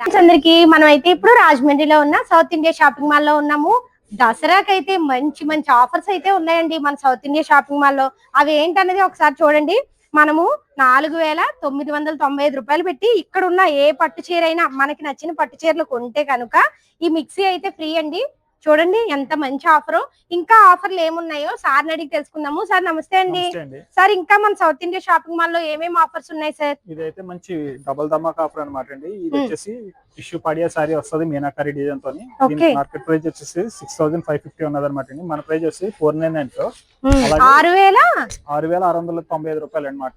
అందరికి మనం అయితే ఇప్పుడు రాజమండ్రిలో ఉన్న సౌత్ ఇండియా షాపింగ్ మాల్లో ఉన్నాము. దసరాకి అయితే మంచి మంచి ఆఫర్స్ అయితే ఉన్నాయండి మన సౌత్ ఇండియా షాపింగ్ మాల్లో. అవి ఏంటనేది ఒకసారి చూడండి. మనము నాలుగు వేల తొమ్మిది వందల తొంభై ఐదు రూపాయలు పెట్టి ఇక్కడ ఉన్న ఏ పట్టు చీర అయినా మనకి నచ్చిన పట్టు చీరలు కొంటే కనుక ఈ మిక్సీ అయితే ఫ్రీ అండి. చూడండి ఎంత మంచి ఆఫర్. ఇంకా ఆఫర్లు ఏమున్నాయో సార్ అడిగి తెలుసుకుందాము. సార్ నమస్తే అండి. సార్ ఇంకా మన సౌత్ ఇండియా షాపింగ్ మాల్లో ఏమేమి ఆఫర్స్ ఉన్నాయి సార్? ఇదైతే మంచి డబుల్ ధమాక్ ఆఫర్ అనమాట అండి. ఇది. వచ్చేసి టిష్యూ పాడియా సారీ వస్తుంది మీనాకారి డిజైన్ తోని. మార్కెట్ ప్రైస్ వచ్చేసి సిక్స్ థౌసండ్ ఫైవ్ ఫిఫ్టీ ఉన్నది అనమాట అండి. మన ప్రైస్ వచ్చి ఫోర్ నైన్ నైన్లో ఆరు వేల ఆరు వేల ఆరు వందల తొంభై ఐదు రూపాయలు అనమాట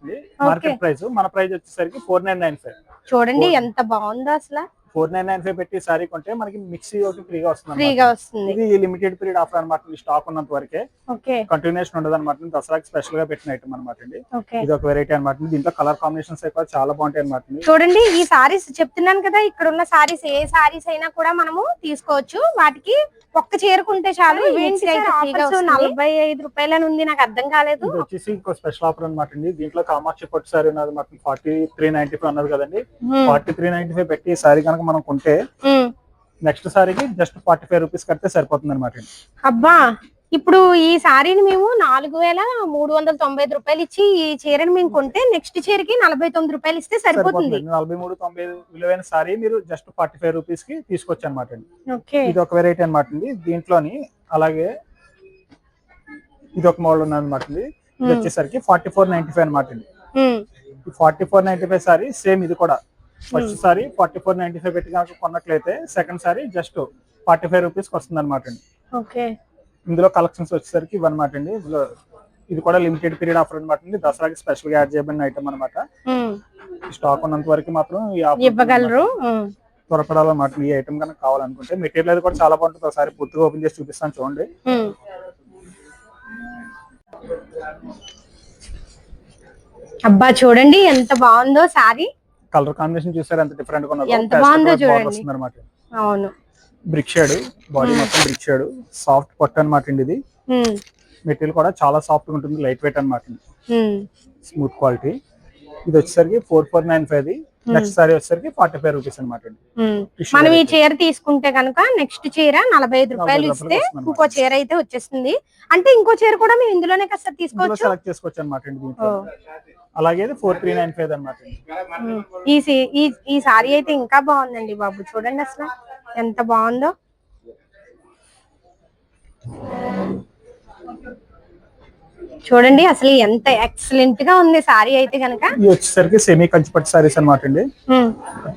మార్కెట్ ప్రైస్ మన ప్రైస్ వచ్చేసరికి ఫోర్ నైన్ నైన్ ఫైవ్ చూడండి ఎంత బాగుందో అసలు. ఫోర్ నైన్ నైన్ ఫైవ్ పెట్టి సారీ కొంటే మనకి మిక్సీ ఒకటి ఫ్రీగా వస్తుంది ఫ్రీగా అన్నమాట. వస్తుంది. ఇది లిమిటెడ్ పీరియడ్ ఆఫర్ అనమాట స్టాక్ ఉన్నంత వరకే. ఓకే. కంటిన్యూషన్ ఉండదు అనమాట దసరాకి స్పెషల్గా పెట్టిన ఐటమ్ అనమాట అండి. ఇది ఒక వెరైటీ అనమాట దీంట్లో కలర్ కాంబినేషన్స్ ఎక్కువ చాలా బాగుంటాయి అనమాట చూడండి ఈ సారీస్ చెప్తున్నాను కదా ఇక్కడ ఉన్న సారీస్ ఏ సారీస్ అయినా కూడా మనము తీసుకోవచ్చు. వాటికి ఒక్క చీరకుంటే చాలు అయితే. నలభై ఐదు రూపాయలని ఉంది నాకు అర్థం కాలేదు. ఇది వచ్చేసి ఇంకో స్పెషల్ ఆఫర్ అనమాట అండి. దీంట్లో కామాక్షి పట్టు సారీ ఉన్నది ఫార్టీ త్రీ నైన్టీ ఫైవ్ ఉన్నది కదండి. ఫార్టీ త్రీ నైన్టీ ఫైవ్ పెట్టి సారీ కనుక మనం కొంటే. నెక్స్ట్ సారీకి జస్ట్ ఫార్టీ ఫైవ్ రూపీస్ కడితే సరిపోతుంది అనమాట అబ్బా ఇప్పుడు ఈ సారీని మేము నాలుగు వేల మూడు వందల తొంభై ఐదు రూపాయలు ఇచ్చి ఈ చీరని మేము కొంటే నెక్స్ట్ చీరకి నలభై తొమ్మిది రూపాయలు ఇస్తే సరిపోతుంది. నలభై మూడు తొంభై విలువైన సారీ మీరు జస్ట్ ఫార్టీ ఫైవ్ రూపీస్కి తీసుకోవచ్చు అనమాట అండి ఇది ఒక వెరైటీ అనమాట అండి. దీంట్లోని అలాగే ఇది ఒక మోడల్ ఉన్నది అనమాట అండి. ఇది. వచ్చేసరికి ఫార్టీ ఫోర్ నైన్టీ ఫైవ్ అనమాట అండి. Forty four ninety five sari same ఇది కూడా. First sari forty four ninety five పెట్టి కనుక కొన్నట్లయితే second sari just forty five rupees వస్తుంది అనమాట అండి. ఓకే. ఇందులో కలెక్షన్స్ వచ్చేసరికి ఇవన్నమాట అండి. ఇందులో ఇది కూడా లిమిటెడ్ పీరియడ్ ఆఫర్ అనమాట అండి. దసరాకి స్పెషల్గా యాడ్ చేయబడిన ఐటమ్ అనమాట స్టాక్ ఉన్నంత వరకు మాత్రం ఇవ్వగలరు? ఉమ్. త్వరపడాలన్నమాట. ఈ ఐటమ్ కనుక కావాలనుకుంటే మెటీరియల్ అది కూడా చాలా బాగుంటుంది. ఒకసారి పూర్తిగా ఓపెన్ చేసి చూపిస్తాను చూడండి. ఉమ్. అబ్బా చూడండి ఎంత బాగుందో సారీ. కలర్ కాంబినేషన్ చూసారు ఎంత డిఫరెంట్గా ఉన్నదో అనమాట అవును. బ్రిక్ షేడ్ బాడీ మొత్తం బ్రిక్ షేడ్ సాఫ్ట్ పట్టు అనమాట అండి ఇది. మెటీరియల్ కూడా చాలా సాఫ్ట్గా ఉంటుంది లైట్ వెయిట్ అనమాట. స్మూత్ క్వాలిటీ ఇది వచ్చేసరికి four four nine five next sari వచ్చేసరికి ఫార్టీ ఫైవ్ రూపీస్ అనమాట. Tissue మనం ఈ. చీర తీసుకుంటే కనుక నెక్స్ట్ చీర నలభై ఐదు రూపాయలు ఇస్తే ఇంకో చీర అయితే వచ్చేస్తుంది. అంటే ఇంకో చీర కూడా మేము ఇందులోనే కదా తీసుకోవచ్చు. సెలెక్ట్ చేసుకోవచ్చు అనమాట అలాగే ఫోర్ త్రీ నైన్ ఫైవ్ అనమాట ఈ ఈ సారీ అయితే ఇంకా బాగుందండి బాబు. చూడండి అసలు ఎంత బాగుందో. చూడండి అసలు ఎంత ఎక్సలెంట్గా ఉంది సారీ అయితే కనుక ఇది వచ్చేసరికి సెమీ కంచిపట్టు సారీస్ అనమాట అండి.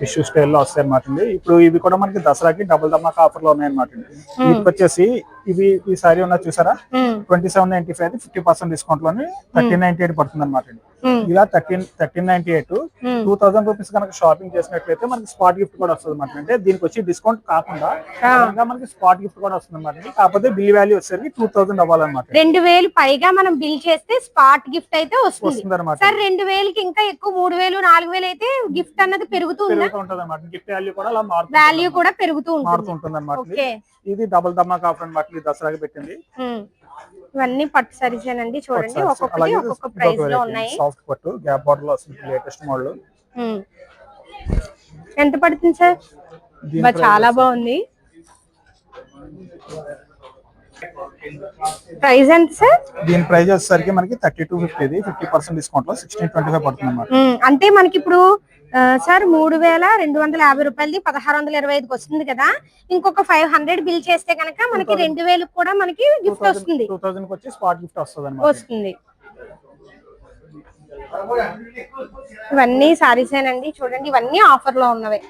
టిష్యూ స్టైల్లో వస్తాయి అనమాట అండి. ఇప్పుడు ఇవి కూడా మనకి దసరాకి డబుల్ ధమాకా ఆఫర్లో ఉన్నాయి అనమాట అండి వచ్చేసి ఇవి ఈ సారీ ఉన్నది చూసారా? Twenty seven ninety five fifty percent డిస్కౌంట్లోని thirteen ninety eight పడుతుంది అనమాట ఇలా thirteen thirteen ninety eight two thousand rupees కనుక షాపింగ్ చేసినట్లయితే మనకి స్పాట్ గిఫ్ట్ కూడా వస్తుంది అనమాట అంటే దీనికి వచ్చి డిస్కౌంట్ కాకుండా మనకి స్పాట్ గిఫ్ట్ కూడా వస్తుంది అనమాట కాకపోతే బిల్ వాల్యూ వచ్చేసరికి టూ థౌసండ్ అవ్వాలన్నమాట. రెండు వేలు పైగా మనం బిల్ చేస్తే స్పాట్ గిఫ్ట్ అయితే వస్తుంది. అనమాట సార్ రెండు వేలకి ఇంకా ఎక్కువ మూడు వేలు నాలుగు వేలు అయితే గిఫ్ట్ అన్నది పెరుగుతుందా? పెరుగుతూ ఉంటుంది అనమాట గిఫ్ట్ వాల్యూ కూడా అలా మారుతూ వాల్యూ కూడా పెరుగుతూ మారుతూ ఉంటుంది అనమాట ఇది డబుల్ ధమాకా ఆఫర్ అనమాట ఇది దసరాకి పెట్టింది. ఇవన్నీ పట్టు సరిసేనండి చూడండి. ఒక్కొక్కటి ఒక్కొక్క ప్రైస్లో ఉన్నాయి. సాఫ్ట్ పట్టు గ్యాప్ బార్డర్లో వస్తుంది లేటెస్ట్ మోడల్. ఎంత పడుతుంది సార్? చాలా బాగుంది. ప్రైస్ ఎంత సార్? దీని ప్రైస్ వచ్చేసరికి మనకి థర్టీ టూ ఫిఫ్టీ ఇది. ఫిఫ్టీ పర్సెంట్ డిస్కౌంట్లో సిక్స్టీన్ ట్వంటీ ఫైవ్ పడుతుంది అంటే మనకి ఇప్పుడు సార్ మూడు వేల రెండు వందల యాభై రూపాయలది పదహారు వందల ఇరవై ఐదుకి వస్తుంది కదా. ఇంకొక ఫైవ్ హండ్రెడ్ బిల్ చేస్తే కనుక మనకి రెండు వేలకు కూడా మనకి గిఫ్ట్ వస్తుంది. వస్తుంది. ఇవన్నీ సారీసేనండి చూడండి ఇవన్నీ ఆఫర్లో ఉన్నవే.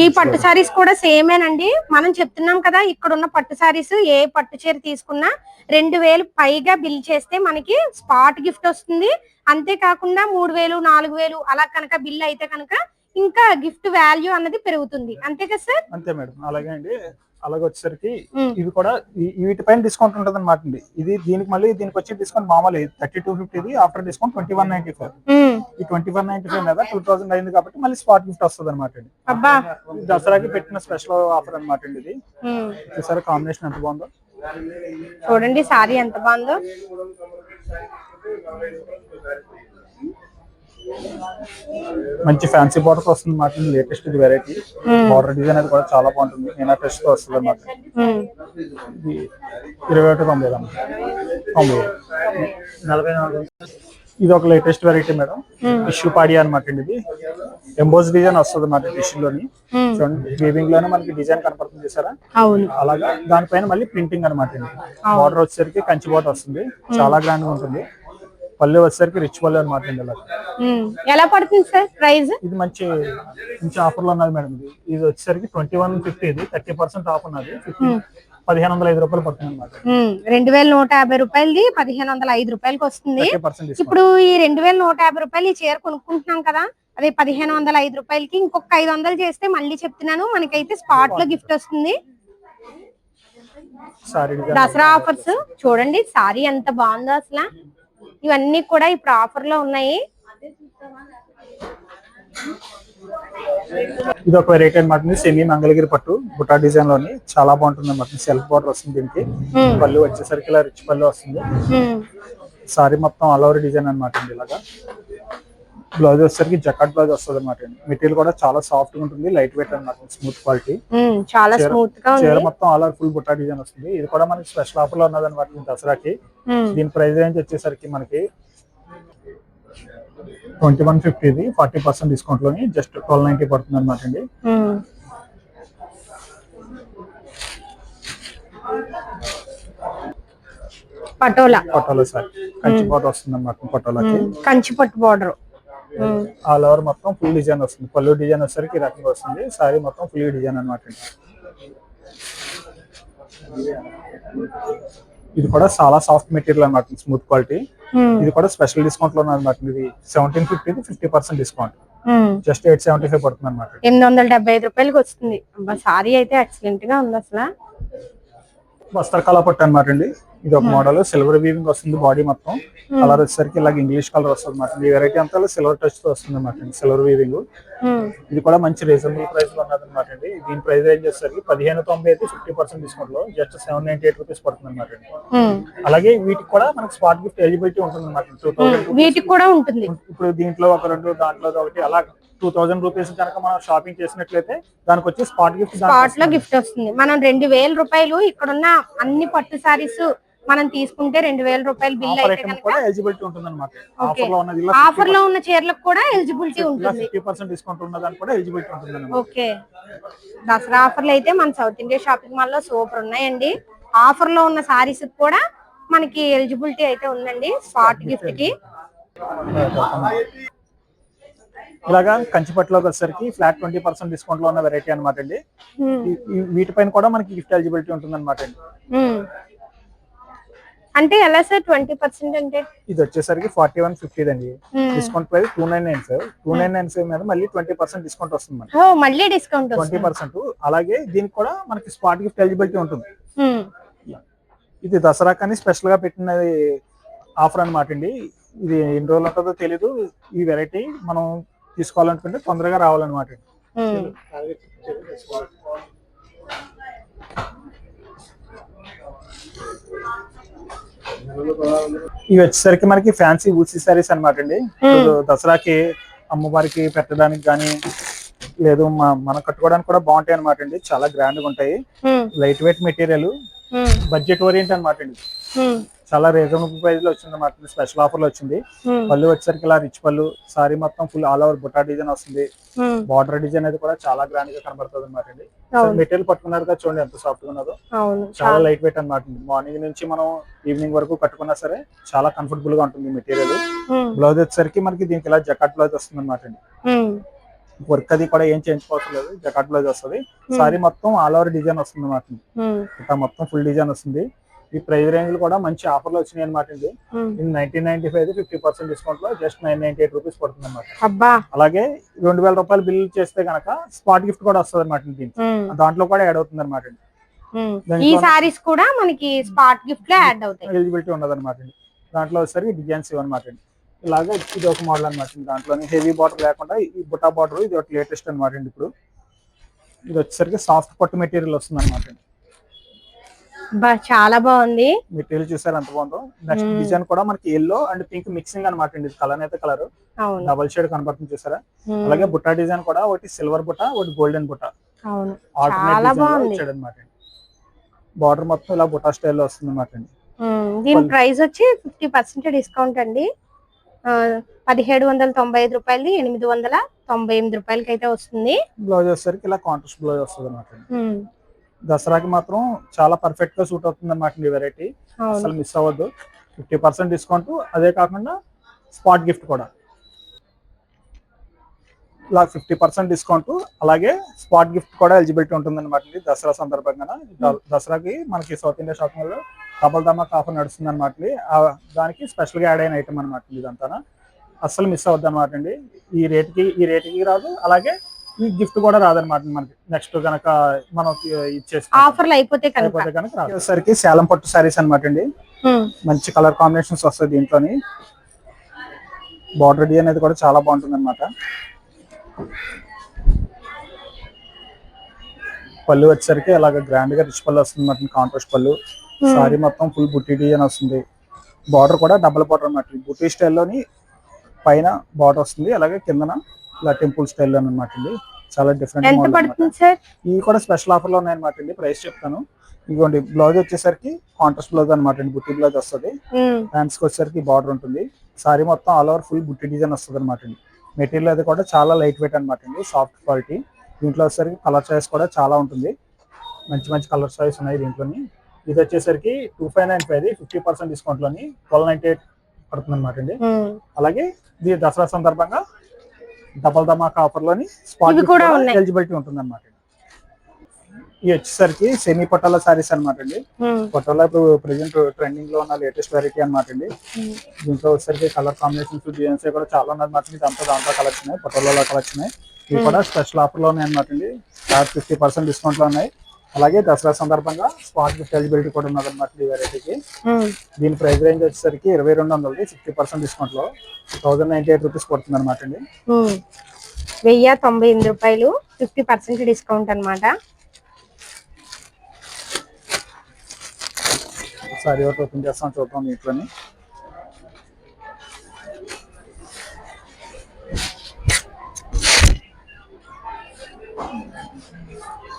ఈ పట్టు సారీస్ కూడా సేమేనండి మనం చెప్తున్నాం కదా ఇక్కడ ఉన్న పట్టు సారీస్ ఏ పట్టు చీర తీసుకున్నా రెండు వేలు పైగా బిల్ చేస్తే మనకి స్పాట్ గిఫ్ట్ వస్తుంది. అంతేకాకుండా మూడు వేలు నాలుగు వేలు అలా కనుక బిల్ అయితే కనుక ఇంకా గిఫ్ట్ వాల్యూ అన్నది పెరుగుతుంది. అంతే కదా సార్ అంతే మేడం. అలాగే అండి. అలాగే వచ్చేసరికి. ఇవి కూడా వీటిపైన డిస్కౌంట్ ఉంటుంది అనమాట అండి. ఇది దీనికి మళ్ళీ దీనికి వచ్చి డిస్కౌంట్ మామూలు. Thirty two fifty after discount twenty one ninety five. ఈ ట్వంటీ వన్ నైన్టీ ఫైవ్ మీద టూ థౌసండ్ అయింది కాబట్టి మళ్ళీ స్పాట్ గిఫ్ట్ వస్తుంది అనమాట అండి దసరాకి పెట్టిన స్పెషల్ ఆఫర్ అనమాట అండి ఇది. చూసారా కాంబినేషన్ ఎంత బాగుందో? చూడండి సారీ ఎంత బాగుందో. మంచి ఫ్యాన్సీ బార్డర్ వస్తుంది అన్నమాట లేటెస్ట్ వెరైటీ బార్డర్ డిజైన్ అది కూడా చాలా బాగుంటుంది. నేను టెస్ట్తో వస్తుంది. ఇది ఇరవై ఒకటి తొంభై. తొంభై నలభై నాలుగు. ఇది ఒక లేటెస్ట్ వెరైటీ మేడం. టిష్యూ పాడి అనమాట అండి ఇది. ఎంబోజ్ డిజైన్ వస్తుంది అన్నమాట టిష్యూలోని ఉమ్. చూడండి వీవింగ్లోనే మనకి డిజైన్ కనపడుతుంది చూసారా? అవును. అలాగా దానిపైన మళ్ళీ ప్రింటింగ్ అనమాట అండి బార్డర్ వచ్చేసరికి కంచి బార్డర్ వస్తుంది. చాలా గ్రాండ్గా ఉంటుంది. పళ్ళు వచ్చేసరికి రిచ్ అండి ఇలా ఉమ్. ఎలా పడుతుంది సార్ ప్రైస్? ఇది మంచి మంచి ఆఫర్లో ఉన్నది మేడం ఇది. ఇది వచ్చేసరికి ట్వంటీ వన్ ఫిఫ్టీ ఇది. థర్టీ పర్సెంట్ ఆఫ్ ఉన్నది. పదిహేను వందల ఐదు రూపాయలు పడుతుంది అనమాట రెండు వేల నూట యాభై రూపాయలది పదిహేను వందల ఐదు రూపాయలకి వస్తుంది. ఇప్పుడు ఈ రెండు వేల నూట యాభై రూపాయలు ఈ చీర కొనుక్కుంటున్నాం కదా అదే పదిహేను వందల ఐదు రూపాయలకి ఇంకొక ఐదు వందలు చేస్తే మళ్ళీ చెప్తున్నాను. మనకైతే స్పాట్లో గిఫ్ట్ వస్తుంది. సారీ దసరా ఆఫర్స్ చూడండి సారీ ఎంత బాగుందో అసలు. ఇవన్నీ కూడా ఇప్పుడు ఆఫర్లో ఉన్నాయి. ఇది ఒక వెరైటీ అనమాట సెమీ మంగళగిరి పట్టు బుటా డిజైన్లోని చాలా బాగుంటుంది అనమాట సెల్ఫ్ బార్డర్ వస్తుంది దీనికి. పళ్ళు వచ్చేసరికి ఇలా రిచ్ పళ్ళు వస్తుంది. సారీ మొత్తం ఆల్ ఓవర్ డిజైన్ అనమాట ఇలాగా. బ్లౌజ్ వచ్చేసరికి జకాట్ బ్లౌజ్ వస్తుంది అనమాట అండి. మెటీరియల్ కూడా చాలా సాఫ్ట్గా ఉంటుంది లైట్ వెయిట్ అనమాట స్మూత్ క్వాలిటీ చాలా స్మూత్గా చీర మొత్తం ఆల్ ఓవర్ ఫుల్ బుట్టా డిజైన్ వస్తుంది. ఇది కూడా మనకి స్పెషల్ ఆఫర్లో ఉన్నది అనమాట దసరాకి. దీని ప్రైస్ రేంజ్ వచ్చేసరికి మనకి ట్వంటీ వన్ ఫిఫ్టీది ఫార్టీ పర్సెంట్ డిస్కౌంట్లోని జస్ట్ ట్వెల్వ్ నైన్టీ పడుతుంది అనమాట అండి. పటోలా. పటోలా సార్. కంచి పాట వస్తుంది అనమాట పటోలాకి. కంచి పట్టు బార్డర్. ఆల్ ఓవర్ మొత్తం ఫుల్ డిజైన్ వస్తుంది. పళ్ళు డిజైన్ వచ్చేసరికి ఈ రకంగా వస్తుంది. సారీ మొత్తం ఫుల్ డిజైన్ అనమాట ఇది. కూడా చాలా సాఫ్ట్ మెటీరియల్ అనమాట స్మూత్ క్వాలిటీ ఇది కూడా స్పెషల్ డిస్కౌంట్లో అనమాట ఇది. Seventeen fifty fifty percent discount just eight seventy five పడుతుంది అనమాట ఎనిమిది వందల డెబ్బై ఐదు రూపాయలకి వస్తుంది. సారీ అయితే ఎక్సలెంట్గా ఉంది అసలు. వస్త్ర కళ పట్టు అనమాట అండి. ఇది ఒక మోడల్ సిల్వర్ వీవింగ్ వస్తుంది బాడీ మొత్తం. కలర్ వచ్చేసరికి ఇలాగ ఇంగ్లీష్ కలర్ వస్తుంది అనమాట ఈ వెరైటీ అంతా సిల్వర్ టచ్తో వస్తుంది అనమాట సిల్వర్ వీవింగ్ ఇది కూడా మంచి రీజనబుల్ ప్రైస్లో ఉన్నది అనమాట అండి. దీని ప్రైస్ రేంజ్ వచ్చేసరికి పదిహేను తొంభై అయితే ఫిఫ్టీ పర్సెంట్ డిస్కౌంట్లో just seven ninety eight rupees పడుతుంది అనమాట అండి. ఉమ్. అలాగే వీటికి కూడా మనకి స్పాట్ గిఫ్ట్ ఎలిజిబిలిటీ ఉంటుంది అనమాట టూ థౌసండ్ వీటికి కూడా ఉంటుంది. ఇప్పుడు దీంట్లో ఒక రెండు దాంట్లో ఒకటి అలా టూ థౌసండ్ రూపీస్ కనుక మనం షాపింగ్ చేసినట్లయితే దానికి వచ్చి స్పాట్ గిఫ్ట్ స్పాట్లో గిఫ్ట్ వస్తుంది. మనం రెండు వేల రూపాయలు ఇక్కడున్న అన్ని పట్టు సారీస్ మనం తీసుకుంటే రెండు వేల రూపాయల బిల్ ఎలిజిబిలిటీ ఉంటుంది అనమాట ఆఫర్లో ఉన్న చీరలకు కూడా ఎలిజిబిలిటీ ఉంటుంది. ఫిఫ్టీ పర్సెంట్ డిస్కౌంట్ ఉన్నదానికి కూడా ఎలిజిబిలిటీ ఉంటుంది ఓకే. దసరా ఆఫర్లు అయితే మన సౌత్ ఇండియా షాపింగ్ మాల్లో సూపర్ ఉన్నాయండి. ఆఫర్లో ఉన్న సారీస్ కూడా మనకి ఎలిజిబిలిటీ అయితే ఉందండి. స్పాట్ గిఫ్ట్కి. ఇలాగా కంచిపట్టులోకి వచ్చేసరికి ఫ్లాట్ ట్వంటీ పర్సెంట్ డిస్కౌంట్లో ఉన్న వెరైటీ అనమాట అండి. వీటిపైన కూడా మనకి గిఫ్ట్ ఎలిజిబిలిటీ ఉంటుంది అనమాట అండి. అంటే ఎలా సార్ ట్వంటీ పర్సెంట్ అంటే? ఇది వచ్చేసరికి ఫార్టీ వన్ ఫిఫ్టీ అండి. Discount price two nine nine five two nine nine five మీద మళ్ళీ ట్వంటీ పర్సెంట్ డిస్కౌంట్ వస్తుంది మనకి. మళ్ళీ డిస్కౌంట్ ట్వంటీ పర్సెంట్ అలాగే దీనికి కూడా మనకి స్పాట్ గిఫ్ట్ ఎలిజిబిలిటీ ఉంటుంది. ఇది దసరా కానీ స్పెషల్గా పెట్టినది ఆఫర్ అన్నమాట అండి. ఇది ఎన్ని రోజులు ఉంటుందో తెలీదు. ఈ వెరైటీ మనం తీసుకోవాలనుకుంటే తొందరగా రావాలన్నమాట. ఇవి వచ్చేసరికి మనకి ఫ్యాన్సీ ఊసీ సారీస్ అన్నమాట అండి. ఇప్పుడు దసరాకి అమ్మవారికి పెట్టడానికి కానీ లేదు మనం కట్టుకోవడానికి కూడా బాగుంటాయి అన్నమాట అండి. చాలా గ్రాండ్గా ఉంటాయి. Light weight material budget orient అన్నమాట అండి. చాలా రీజనబుల్ ప్రైస్లో వచ్చింది అన్నమాట. స్పెషల్ ఆఫర్లో వచ్చింది. ఉమ్, పళ్ళు వచ్చేసరికి ఇలా రిచ్ పళ్ళు సారీ మొత్తం ఫుల్ ఆల్ ఓవర్ బుటా డిజైన్ వస్తుంది. బార్డర్ డిజైన్ అది కూడా చాలా గ్రాండ్గా కనబడుతుంది అనమాట అండి. మెటీరియల్ పట్టుకున్నారు కదా చూడండి ఎంత సాఫ్ట్గా ఉన్నదో. చాలా లైట్ వెయిట్ అనమాట మార్నింగ్ నుంచి మనం ఈవినింగ్ వరకు కట్టుకున్నా సరే చాలా కంఫర్టబుల్గా ఉంటుంది మెటీరియల్ బ్లౌజ్ వచ్చేసరికి మనకి దీనికి ఇలా జకాట్ బ్లౌజ్ వస్తుంది అనమాట అండి. వర్క్ అది కూడా ఏం చేయించుకోవడం లేదు. జకాట్ బ్లౌజ్ వస్తుంది. సారీ మొత్తం ఆల్ ఓవర్ డిజైన్ వస్తుంది అనమాట మొత్తం ఫుల్ డిజైన్ వస్తుంది. ఈ ప్రైస్ రేంజ్ కూడా మంచి ఆఫర్లు వచ్చినాయి అనమాట అండి. ఇది nineteen ninety five fifty percent డిస్కౌంట్లో just nine ninety eight rupees పడుతుంది అనమాట అలాగే రెండు వేల రూపాయలు బిల్ చేస్తే గనక స్పాట్ గిఫ్ట్ కూడా వస్తుంది అనమాట దీనికి దాంట్లో కూడా యాడ్ అవుతుంది అనమాట ఈ సారీస్ కూడా మనకి స్పాట్ గిఫ్ట్లో యాడ్ అవుతాయి. ఎలిజిబిలిటీ ఉండదు అనమాట అండి దాంట్లో వచ్చేసరికి డిజైన్స్ ఇవన్నమాట అండి ఇలాగే ఇది ఒక మోడల్ అనమాట అండి దాంట్లోనే. హెవీ బార్డర్ లేకుండా ఈ బుటా బార్డర్ ఇది ఒక లేటెస్ట్ అనమాట అండి ఇప్పుడు. ఇది వచ్చేసరికి సాఫ్ట్ పట్టు మెటీరియల్ వస్తుంది అనమాట అండి బా చాలా బాగుంది. మెటీరియల్ చూసారు ఎంత బాగుందో. నెక్స్ట్. డిజైన్ కూడా మనకి ఎల్లో అండ్ పింక్ మిక్సింగ్ అనమాట అండి. కలర్ అయితే కలర్ డబల్ షేడ్ కనబడుతుంది చూసారా? అలాగే బుట్ట డిజైన్ కూడా ఒకటి సిల్వర్ బుట్ట ఒకటి గోల్డెన్ బుట్ట. అవును. చాలా బాగుంది. అనమాట బార్డర్ మొత్తం ఇలా బుట్ట స్టైల్లో వస్తుంది అనమాట అండి. దీని. ప్రైస్ వచ్చి ఫిఫ్టీ పర్సెంట్ డిస్కౌంట్ అండి. పదిహేడు వందల తొంభై ఐదు రూపాయలు ఎనిమిది వందల తొంభై ఎనిమిది రూపాయలకి అయితే వస్తుంది. బ్లౌజ్ వచ్చేసరికి ఇలా కాంట్రాస్ట్ బ్లౌజ్ వస్తుంది అనమాట దసరాకి మాత్రం చాలా పర్ఫెక్ట్గా సూట్ అవుతుంది అనమాట ఈ వెరైటీ అసలు మిస్ అవ్వద్దు. ఫిఫ్టీ పర్సెంట్ డిస్కౌంట్ అదే కాకుండా స్పాట్ గిఫ్ట్ కూడా. ఇలా ఫిఫ్టీ పర్సెంట్ డిస్కౌంట్ అలాగే స్పాట్ గిఫ్ట్ కూడా ఎలిజిబిలిటీ ఉంటుంది అనమాట దసరా సందర్భంగా దసరాకి మనకి సౌత్ ఇండియా షాపింగ్లో డబల్ ధమాక్ ఆఫర్ నడుస్తుంది అనమాట దానికి స్పెషల్గా యాడ్ అయిన ఐటమ్ అనమాట ఇదంతా అస్సలు మిస్ అవ్వద్దు అనమాట అండి. ఈ రేట్కి ఈ రేట్కి రాదు. అలాగే ఈ గిఫ్ట్ కూడా రాదనమాట మనకి. నెక్స్ట్ గనక మనం ఇచ్చేసి ఆఫర్లు అయిపోతే కనుక. అయిపోతే కనుక. వచ్చేసరికి పట్టు సారీస్ అనమాట అండి. మంచి కలర్ కాంబినేషన్స్ వస్తాయి దీంట్లోని. బార్డర్ డి అనేది కూడా చాలా బాగుంటుంది అనమాట పళ్ళు వచ్చేసరికి అలాగ గ్రాండ్గా రిచ్ పళ్ళు వస్తుంది అనమాట కాంట్రాస్ట్ పళ్ళు. సారీ మొత్తం ఫుల్ బుట్టి డిజైన్ వస్తుంది. బార్డర్ కూడా డబుల్ బార్డర్ అనమాట బుట్టి స్టైల్లోని పైన బార్డర్ వస్తుంది అలాగే కిందన ఇలా టెంపుల్ స్టైల్లో అనమాట అండి. చాలా డిఫరెంట్ మోడల్ సార్? ఇవి కూడా స్పెషల్ ఆఫర్లో ఉన్నాయన్నమాట అండి. ప్రైస్ చెప్తాను. ఇదిగోండి బ్లౌజ్ వచ్చేసరికి కాంట్రాస్ట్ బ్లౌజ్ అనమాట అండి. బుట్టి బ్లౌజ్ వస్తుంది. హ్యాండ్స్కి వచ్చేసరికి బార్డర్ ఉంటుంది. సారీ మొత్తం ఆల్ ఓవర్ ఫుల్ బుట్టి డిజైన్ వస్తుంది అనమాట అండి. మెటీరియల్ అది కూడా చాలా లైట్ వెయిట్ అనమాట అండి. సాఫ్ట్ క్వాలిటీ దీంట్లో వచ్చేసరికి కలర్ చాయిస్ కూడా చాలా ఉంటుంది. మంచి మంచి కలర్ చాయిస్ ఉన్నాయి దీంట్లోని. ఇది వచ్చేసరికి two five nine five fifty percent డిస్కౌంట్లోని twelve ninety eight పడుతుంది అనమాట అండి. అలాగే ఇది దసరా సందర్భంగా డబల్ ధమాకా ఆఫర్లోని స్పాట్ కూడా. ఎలిజిబిలిటీ ఉంటుంది అనమాట ఇవి వచ్చేసరికి సెమీ పట్టాల సారీస్ అనమాట అండి. పటోలా ఇప్పుడు ప్రెసెంట్ ట్రెండింగ్లో ఉన్న లేటెస్ట్ వెరైటీ అనమాట అండి. దీంట్లో వచ్చేసరికి కలర్ కాంబినేషన్స్ డిజైన్స్ కూడా చాలా ఉన్నాయి అనమాట దాంతో దాంట్లో కలెక్షన్ పటోలా కలెక్షన్ ఇవి కూడా స్పెషల్ ఆఫర్లో ఉన్నాయి అనమాట అండి. ఫిఫ్టీ పర్సెంట్ డిస్కౌంట్లో ఉన్నాయి. అలాగే దసరా సందర్భంగా స్పాట్ గిఫ్ట్ ఎలిజిబిలిటీ కూడా ఉన్నది అనమాట ఈ వెరైటీకి. దీని ప్రైస్ రేంజ్ వచ్చేసరికి ఇరవై రెండు వందలది ఫిఫ్టీ పర్సెంట్ డిస్కౌంట్లో థౌసండ్ నైన్టీ ఎయిట్ రూపీస్ పడుతుంది అనమాట అండి. వెయ్యి తొంభై ఎనిమిది రూపాయలు ఫిఫ్టీ పర్సెంట్ డిస్కౌంట్ అన్నమాట సారీ ఒకటి ఓపెన్ చేస్తాం చూద్దాం దీంట్లోని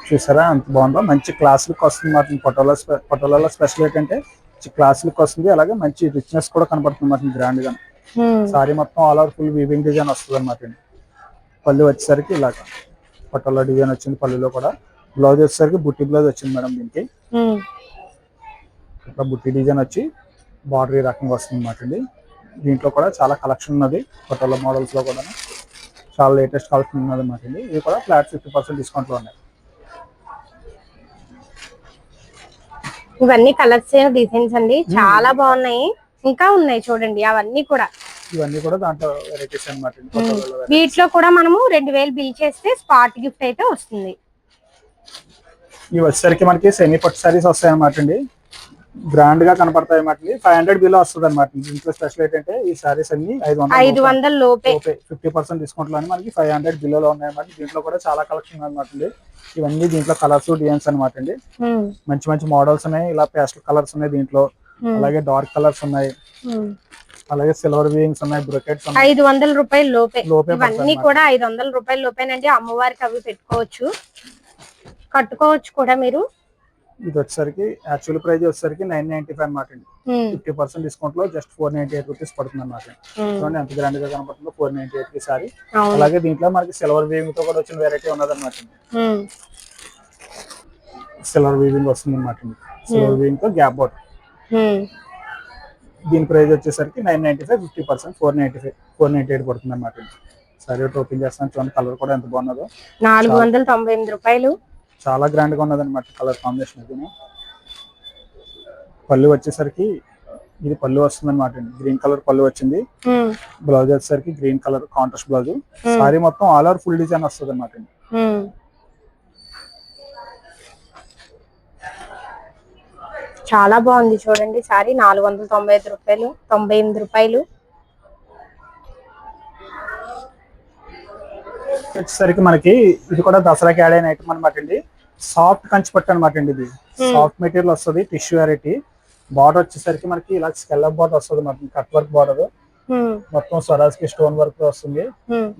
చూసారా? అంత బాగుందో? మంచి క్లాస్ లుక్ వస్తుంది మాట పటోలా పటోలాలో స్పెషల్ ఏంటంటే క్లాస్ లుక్ వస్తుంది. అలాగే మంచి రిచ్నెస్ కూడా కనబడుతుంది మాట గ్రాండ్గా. సారీ మొత్తం all over full weaving design వస్తుంది అనమాట పళ్ళు వచ్చేసరికి ఇలాగ. పటోలా డిజైన్ వచ్చింది పళ్ళులో కూడా. బ్లౌజ్ వచ్చేసరికి బుట్టి బ్లౌజ్ వచ్చింది మేడం దీనికి. ఇట్లా బుట్టి డిజైన్ వచ్చి బార్డర్ ఈ రకంగా వస్తుంది అనమాట అండి. దీంట్లో కూడా చాలా కలెక్షన్ ఉన్నది పటోలా మోడల్స్లో కూడా చాలా లేటెస్ట్ కలెక్షన్ ఉన్నది అనమాట ఇది కూడా ఫ్లాట్ ఫిఫ్టీ పర్సెంట్ డిస్కౌంట్లో ఉన్నాయి ఇవన్నీ కలర్స్ డిజైన్స్ అండి. చాలా బాగున్నాయి. ఇంకా ఉన్నాయి చూడండి అవన్నీ కూడా. ఇవన్నీ కూడా దాంట్లో వెరైటీస్ అనమాట. వీటిలో కూడా మనము రెండు వేలు బిల్ చేస్తే స్పాట్ గిఫ్ట్ అయితే వస్తుంది. ఇవి వచ్చేసరికి మనకి సెమీ పట్టు సారీస్ వస్తాయి అనమాట అండి. గ్రాండ్గా కనపడతాయి అనమాట ఫైవ్ హండ్రెడ్ బిలో వస్తుంది అనమాట దీంట్లో స్పెషల్ ఏంటంటే ఈ సారీస్ అన్ని ఐదు ఐదు వందల లోపే. ఫిఫ్టీ పర్సెంట్ డిస్కౌంట్లోనే మనకి ఫైవ్ హండ్రెడ్ బిలోలో ఉన్నాయి అనమాట దీంట్లో కూడా చాలా కలెక్షన్ అనమాట ఇవన్నీ దీంట్లో కలర్స్ డిజైన్స్ అనమాట అండి. మంచి మంచి మోడల్స్ ఉన్నాయి. ఇలా పేస్టల్ కలర్స్ ఉన్నాయి దీంట్లో. అలాగే డార్క్ కలర్స్ ఉన్నాయి. అలాగే సిల్వర్ వీవింగ్స్ ఉన్నాయి బ్రొకెట్స్ ఉన్నాయి. ఐదు వందల రూపాయల లోపే. లోపే ఇవన్నీ కూడా ఐదు వందల రూపాయల లోపేనండి. అమ్మవారికి అవి పెట్టుకోవచ్చు. కట్టుకోవచ్చు కూడా మీరు. ఇది వచ్చేసరికి యాక్చువల్ ప్రైస్ వచ్చేసరికి నైన్ నైన్టీ ఫైవ్ అనమాట అండి. ఫిఫ్టీ పర్సెంట్ డిస్కౌంట్లో just four ninety eight rupees పడుతుంది అనమాట ఉమ్. చూడండి ఎంత గ్రాండ్గా కనపడుతుందో ఫోర్ నైన్టీ ఎయిట్కి సారీ. అలాగే దీంట్లో మనకి సిల్వర్ వీవింగ్తో కూడా వచ్చిన వెరైటీ ఉన్నది అనమాట. సిల్వర్ వీవింగ్ వస్తుంది అనమాట సిల్వర్ వీవింగ్తో గ్యాప్ బోట్ ఉమ్. దీని ప్రైస్ వచ్చేసరికి nine ninety five fifty percent four ninety five four ninety eight పడుతుంది అనమాట సరే ఓపెన్ చేస్తాను. చూడండి కలర్ కూడా ఎంత బాగున్నదో. నాలుగు వందల తొంభై ఎనిమిది రూపాయలు. చాలా గ్రాండ్గా ఉన్నది అనమాట కలర్ కాంబినేషన్ ఇది పళ్ళు వచ్చేసరికి ఇది పళ్ళు వస్తుంది అనమాట గ్రీన్ కలర్ పళ్ళు వచ్చింది. బ్లౌజ్ వచ్చేసరికి green colour contrast blouse sari మొత్తం ఆల్ ఓవర్ ఫుల్ డిజైన్ వస్తుంది అనమాట. చాలా బాగుంది చూడండి. సారీ నాలుగు వందల తొంభై ఐదు రూపాయలు తొంభై ఎనిమిది రూపాయలు. వచ్చేసరికి మనకి ఇది కూడా దసరాకి యాడ్ అయిన ఐటమ్ అనమాట అండి. సాఫ్ట్ కంచి పట్టు అనమాట అండి ఇది. సాఫ్ట్ మెటీరియల్ వస్తుంది టిష్యూ వెరైటీ బార్డర్ వచ్చేసరికి మనకి ఇలా స్కెల్లప్ బార్డర్ వస్తుంది మనకి కట్ వర్క్ బార్డర్ మొత్తం స్వరాజ్కి స్టోన్ వర్క్ వస్తుంది.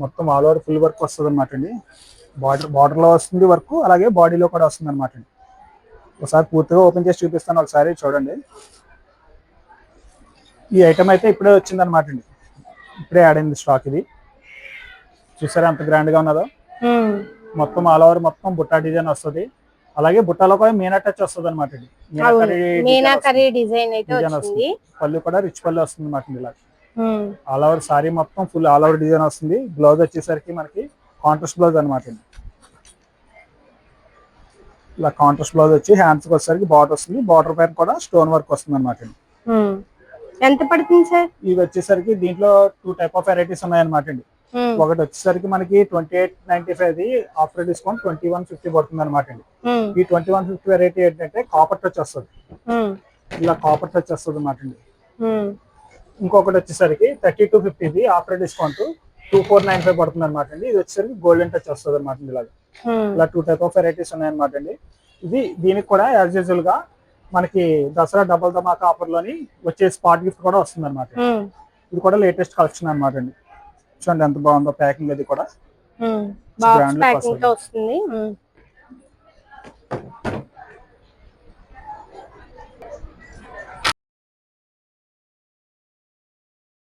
మొత్తం ఆల్ ఓవర్ ఫుల్ వర్క్ వస్తుంది అనమాట అండి. బార్డర్ బార్డర్లో వస్తుంది వర్క్ అలాగే బాడీలో కూడా వస్తుంది అనమాట అండి. ఒకసారి పూర్తిగా ఓపెన్ చేసి చూపిస్తాను ఒకసారి చూడండి. ఈ ఐటమ్ అయితే ఇప్పుడే వచ్చింది అనమాట అండి. ఇప్పుడే యాడ్ అయింది స్టాక్ ఇది. చూసారా ఎంత గ్రాండ్గా ఉన్నదో? మొత్తం ఆల్ ఓవర్ మొత్తం బుట్టా డిజైన్ వస్తుంది. అలాగే బుట్టాలో కూడా మీనా టచ్ వస్తుంది. అనమాట డిజైన్ వస్తుంది. పళ్ళు కూడా రిచ్ పళ్ళు వస్తుంది అనమాట ఇలా ఆల్ ఓవర్ సారీ మొత్తం ఫుల్ ఆల్ ఓవర్ డిజైన్ వస్తుంది. బ్లౌజ్ వచ్చేసరికి మనకి కాంట్రాస్ట్ బ్లౌజ్ అనమాట ఇలా కాంట్రాస్ట్ బ్లౌజ్ వచ్చి హ్యాండ్స్ వచ్చేసరికి బార్డర్ వస్తుంది. బార్డర్ పైన కూడా స్టోన్ వర్క్ వస్తుంది అనమాట. ఎంత పడుతుంది సార్? ఇవి వచ్చేసరికి దీంట్లో టూ టైప్ ఆఫ్ వెరైటీస్ ఉన్నాయన్నమాట అండి ఒకటి వచ్చేసరికి మనకి twenty eight ninety five the after discount twenty one fifty పడుతుంది అనమాట అండి. ఉమ్, ఈ ట్వంటీ వన్ ఫిఫ్టీ వెరైటీ ఏంటంటే కాపర్ టచ్ వస్తుంది. ఇలా కాపర్ టచ్ వస్తుంది అనమాట అండి. ఇంకొకటి వచ్చేసరికి thirty two ఫిఫ్టీది after discount two four nine five పడుతుంది అనమాట అండి. ఇది వచ్చేసరికి గోల్డెన్ టచ్ వస్తుంది అనమాట ఇలా ఉమ్, ఇలా టూ టైప్ ఆఫ్ వెరైటీస్ ఉన్నాయన్నమాట అండి. ఇది దీనికి కూడా యాజ్ యూజువల్గా మనకి దసరా డబల్ ధమాకా ఆఫర్లోని వచ్చే స్పాట్ గిఫ్ట్ కూడా వస్తుంది అనమాట ఇది కూడా లేటెస్ట్ కలెక్షన్ అనమాట అండి. చూడండి ఎంత బాగుందో ప్యాకింగ్ అది కూడా.